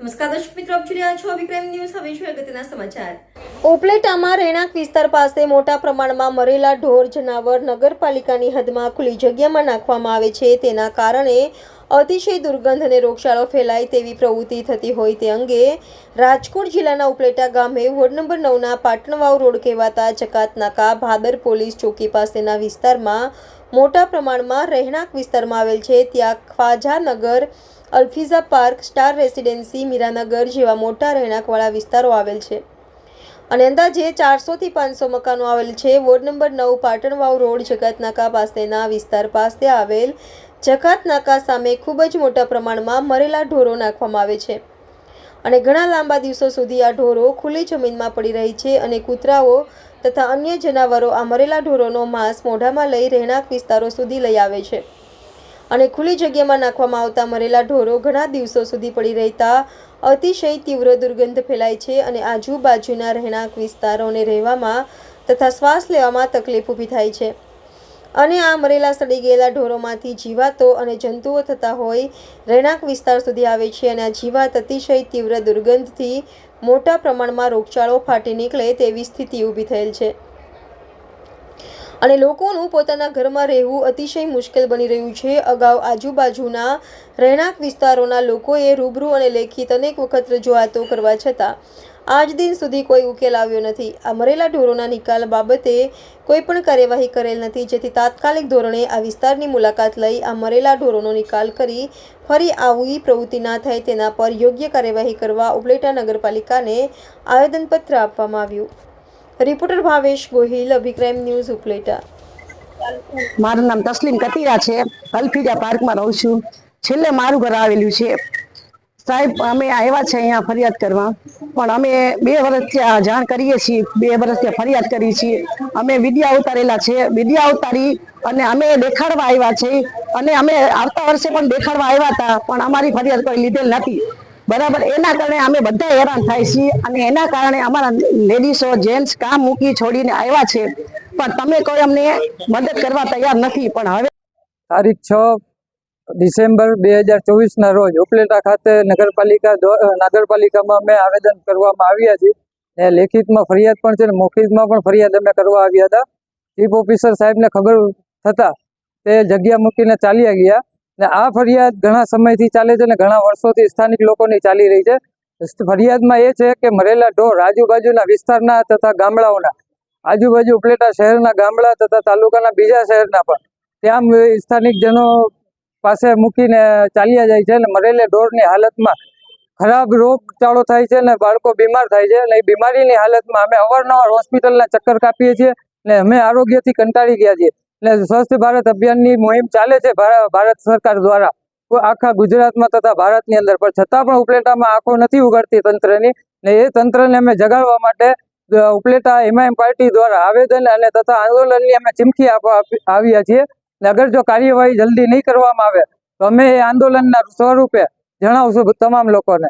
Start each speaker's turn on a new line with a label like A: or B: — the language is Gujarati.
A: નમસ્કાર દર્શક મિત્રો સમાચાર. ઓપલેટામાં રહેણાંક વિસ્તાર પાસે મોટા પ્રમાણમાં મરેલા ઢોર જનાવર નગરપાલિકાની હદમાં ખુલ્લી જગ્યામાં નાખવામાં આવે છે. તેના કારણે અતિશય દુર્ગંધ અને રોગચાળો ફેલાય તેવી પ્રવૃત્તિ થતી હોય તે અંગે રાજકોટ જિલ્લાના ઉપલેટા ગામે વોર્ડ નંબર નવના પાટણવાવ રોડ કહેવાતા જકાતનાકા ભાદર પોલીસ ચોકી પાસેના વિસ્તારમાં મોટા પ્રમાણમાં રહેણાંક વિસ્તારમાં આવેલ છે. ત્યાં Khwajanagar, Alfiza park, star residency, Miranagar જેવા મોટા રહેણાંકવાળા વિસ્તારો આવેલ છે. અને અંદાજે ચારસોથી પાંચસો મકાનો આવેલ છે. વોર્ડ નંબર નવ પાટણવાવ રોડ જગતનાકા પાસેના વિસ્તાર પાસે આવેલ જકાતનાકા સામે ખૂબ જ મોટા પ્રમાણમાં મરેલા ઢોરો નાખવામાં આવે છે. અને ઘણા લાંબા દિવસો સુધી આ ઢોરો ખુલ્લી જમીનમાં પડી રહી છે અને કૂતરાઓ તથા અન્ય જનાવરો આ મરેલા ઢોરોનો માંસ મોઢામાં લઈ રહેણાંક વિસ્તારો સુધી લઈ આવે છે. અને ખુલ્લી જગ્યામાં નાખવામાં આવતા મરેલા ઢોરો ઘણા દિવસો સુધી પડી રહેતા અતિશય તીવ્ર દુર્ગંધ ફેલાય છે અને આજુબાજુના રહેણાંક વિસ્તારોને રહેવામાં તથા શ્વાસ લેવામાં તકલીફ ઊભી થાય છે. અને આ મરેલા સડી ગયેલા ઢોરોમાંથી જીવાતો અને જંતુઓ થતા હોય, રહેણાંક વિસ્તાર સુધી આવે છે અને આ જીવાત અતિશય તીવ્ર દુર્ગંધથી મોટા પ્રમાણમાં રોગચાળો ફાટી નીકળે તેવી સ્થિતિ ઊભી થયેલ છે. અને લોકોનું પોતાના ઘરમાં રહેવું અતિશય મુશ્કેલ બની રહ્યું છે. અગાઉ આજુબાજુના રહેણાંક વિસ્તારોના લોકોએ રૂબરૂ અને લેખિત અનેક વખત રજૂઆતો કરવા છતાં આજ દિન સુધી કોઈ ઉકેલ આવ્યો નથી. આ મરેલા ઢોરોના નિકાલ બાબતે કોઈ પણ કાર્યવાહી કરેલ નથી. જેથી તાત્કાલિક ધોરણે આ વિસ્તારની મુલાકાત લઈ આ મરેલા ઢોરોનો નિકાલ કરી ફરી આવી પ્રવૃત્તિ ના થાય તેના પર યોગ્ય કાર્યવાહી કરવા ઉપલેટા નગરપાલિકાને આવેદનપત્ર આપવામાં આવ્યું. Reporter Bhavesh Gohil અભિક્રાઇમ news Upleta.
B: મારું નામ તસ્લીમ કતીરા છે. અલ્ફીજા પાર્કમાં રહું છું. છેલ્લે મારું ઘર આવેલું છે. સાહેબ, અમે આવ્યા છે અહીંયા ફરિયાદ કરવા. પણ અમે બે વર્ષથી આ જાણ કરીએ છીએ. બે વર્ષથી ફરિયાદ કરી છીએ. અમે વિદ્યા ઉતારેલા છે. વિડિયા ઉતારી અને અમે દેખાડવા આવ્યા છે. અને અમે આવતા વર્ષે પણ દેખાડવા આવ્યા હતા. પણ અમારી ફરિયાદ કોઈ લીધેલ નથી. બરાબર? એના કારણે અમે બધા હેરાન થાય છીએ અને એના કારણે અમારા લેડીઝો જેન્ટ્સ કામ મૂકી છોડીને આવ્યા છે. પણ તમે કોઈ અમને મદદ કરવા તૈયાર નથી. પણ હવે
C: તારીખ છ ડિસેમ્બર બે હજાર ચોવીસના રોજ ઉપલેટા ખાતે નગરપાલિકા નગરપાલિકામાં અમે આવેદન કરવામાં આવ્યા છીએ. એ લેખિતમાં ફરિયાદ પણ છે ને મૌખિકમાં પણ ફરિયાદ અમે કરવા આવ્યા હતા. ચીફ ઓફિસર સાહેબને ખબર થતાં તે જગ્યા મૂકીને ચાલ્યા ગયા. ને આ ફરિયાદ ઘણા સમયથી ચાલે છે અને ઘણા વર્ષોથી સ્થાનિક લોકોની ચાલી રહી છે. ફરિયાદમાં એ છે કે મરેલા ઢોર આજુબાજુના વિસ્તારના તથા ગામડાઓના, આજુબાજુ ઉપલેટા શહેરના ગામડા તથા તાલુકાના બીજા શહેરના પણ, ત્યાં સ્થાનિક જનો પાસે મૂકીને ચાલ્યા જાય છે અને મરેલે ઢોરની હાલતમાં ખરાબ રોગચાળો થાય છે અને બાળકો બીમાર થાય છે અને એ બીમારીની હાલતમાં અમે અવારનવાર હોસ્પિટલના ચક્કર કાપીએ છીએ અને અમે આરોગ્યથી કંટાળી ગયા છીએ. એટલે સ્વસ્થ ભારત અભિયાનની મુહિમ ચાલે છે ભારત સરકાર દ્વારા. આખા ગુજરાતમાં તથા ભારતની અંદર. પણ છતાં પણ ઉપલેટામાં આંખો નથી ઉગાડતી તંત્રની. ને એ તંત્રને અમે જગાડવા માટે ઉપલેટા એમઆઈએમ પાર્ટી દ્વારા આવેદન અને તથા આંદોલનની અમે ચીમકી આપવા આવ્યા છીએ. અગર જો કાર્યવાહી જલ્દી નહીં કરવામાં આવે, તો અમે એ આંદોલનના સ્વરૂપે જણાવશું તમામ લોકોને.